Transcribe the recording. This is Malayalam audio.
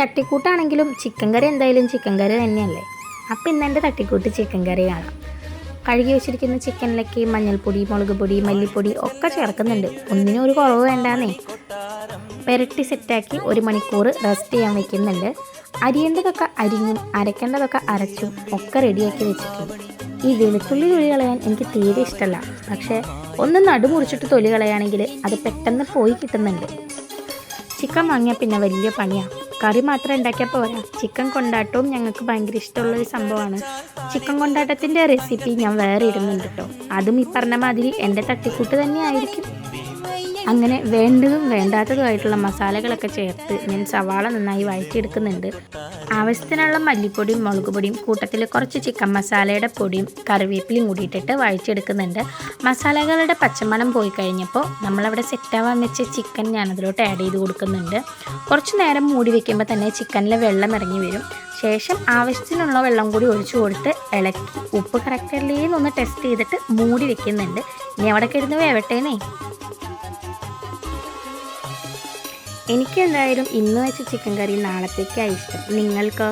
തട്ടിക്കൂട്ടാണെങ്കിലും ചിക്കൻ കറി എന്തായാലും ചിക്കൻ കറി തന്നെയല്ലേ? അപ്പം ഇന്ന് എന്റെ തട്ടിക്കൂട്ട് ചിക്കൻ കറി കാണാം. കഴുകി വെച്ചിരിക്കുന്ന ചിക്കനിലേക്ക് മഞ്ഞൾപ്പൊടി മുളക് പൊടി മല്ലിപ്പൊടി ഒക്കെ ചേർക്കുന്നുണ്ട്. ഒന്നിനും ഒരു കുറവ് വേണ്ടാന്നേ. പെരട്ടി സെറ്റാക്കി ഒരു മണിക്കൂർ റെസ്റ്റ് ചെയ്യാൻ വെക്കുന്നുണ്ട്. അരിയേണ്ടതൊക്കെ അരിഞ്ഞും അരയ്ക്കേണ്ടതൊക്കെ അരച്ചും ഒക്കെ റെഡിയാക്കി വെച്ചിട്ടുണ്ട്. ഈ വെളുത്തുള്ളി തൊലി കളയാൻ എനിക്ക് തീരെ ഇഷ്ടമല്ല പക്ഷേ ഒന്ന് നടുമുറിച്ചിട്ട് തൊലി കളയാണെങ്കിൽ അത് പെട്ടെന്ന് പോയി കിട്ടുന്നുണ്ട്. ചിക്കൻ വാങ്ങിയാൽ പിന്നെ വലിയ പണിയാണ് കറി മാത്രം ഉണ്ടാക്കിയാൽ പോരാ. ചിക്കൻ കൊണ്ടാട്ടവും ഞങ്ങൾക്ക് ഭയങ്കര ഇഷ്ടമുള്ള ഒരു സംഭവമാണ്. ചിക്കൻ കൊണ്ടാട്ടത്തിന്റെ റെസിപ്പി ഞാൻ വേറെ ഇടുന്നുണ്ട് കേട്ടോ അതും ഈ പറഞ്ഞ മാതിരി എന്റെ തട്ടിക്കൂട്ട് തന്നെയായിരിക്കും. അങ്ങനെ വേണ്ടതും വേണ്ടാത്തതുമായിട്ടുള്ള മസാലകളൊക്കെ ചേർത്ത് ഞാൻ സവാള നന്നായി വഴറ്റിയെടുക്കുന്നുണ്ട്. ആവശ്യത്തിനുള്ള മല്ലിപ്പൊടിയും മുളക് പൊടിയും കൂട്ടത്തിൽ കുറച്ച് ചിക്കൻ മസാലയുടെ പൊടിയും കറിവേപ്പിലയും കൂടിയിട്ടിട്ട് വഴറ്റിയെടുക്കുന്നുണ്ട്. മസാലകളുടെ പച്ചമണം പോയി കഴിഞ്ഞപ്പോൾ നമ്മളവിടെ സെറ്റാവാൻ വെച്ച ചിക്കൻ ഞാൻ ഞാനതിലോട്ട് ആഡ് ചെയ്ത് കൊടുക്കുന്നുണ്ട്. കുറച്ച് നേരം മൂടി വെക്കുമ്പോൾ തന്നെ ചിക്കനിലെ വെള്ളം ഇറങ്ങി വരും. ശേഷം ആവശ്യത്തിനുള്ള വെള്ളം കൂടി ഒഴിച്ചു കൊടുത്ത് ഇളക്കി ഉപ്പ് കറക്റ്റല്ലേ എന്നൊന്ന് ടെസ്റ്റ് ചെയ്തിട്ട് മൂടി വെക്കുന്നുണ്ട്. ഇനി അവിടെ കിടന്ന് വേവട്ടേന്നേ എനിക്ക് എന്തായാലും ഇന്ന് വെച്ച ചിക്കൻ കറി നാളത്തേക്കാണ് ഇഷ്ടം. നിങ്ങൾക്കോ?